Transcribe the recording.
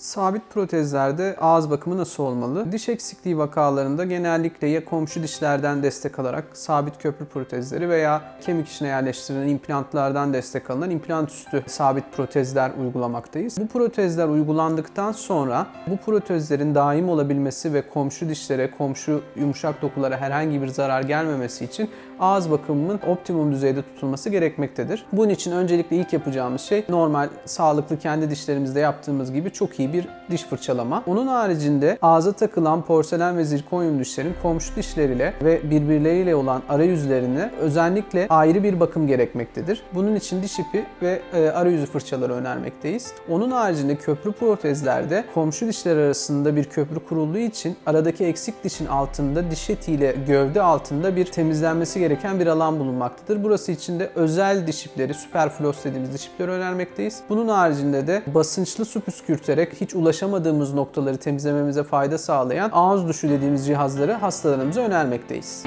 Sabit protezlerde ağız bakımı nasıl olmalı? Diş eksikliği vakalarında genellikle ya komşu dişlerden destek alarak sabit köprü protezleri veya kemik içine yerleştirilen implantlardan destek alınan implant üstü sabit protezler uygulamaktayız. Bu protezler uygulandıktan sonra bu protezlerin daim olabilmesi ve komşu dişlere, komşu yumuşak dokulara herhangi bir zarar gelmemesi için ağız bakımının optimum düzeyde tutulması gerekmektedir. Bunun için öncelikle ilk yapacağımız şey normal, sağlıklı kendi dişlerimizde yaptığımız gibi çok iyi bir diş fırçalama. Onun haricinde ağza takılan porselen ve zirkonyum dişlerin komşu dişleriyle ve birbirleriyle olan arayüzlerine özellikle ayrı bir bakım gerekmektedir. Bunun için diş ipi ve e, arayüzü fırçaları önermekteyiz. Onun haricinde köprü protezlerde komşu dişler arasında bir köprü kurulduğu için aradaki eksik dişin altında diş etiyle gövde altında bir temizlenmesi gereken bir alan bulunmaktadır. Burası için de özel diş ipleri, superfloss dediğimiz diş ipleri önermekteyiz. Bunun haricinde de basınçlı su püskürterek hiç ulaşamadığımız noktaları temizlememize fayda sağlayan ağız duşu dediğimiz cihazları hastalarımıza önermekteyiz.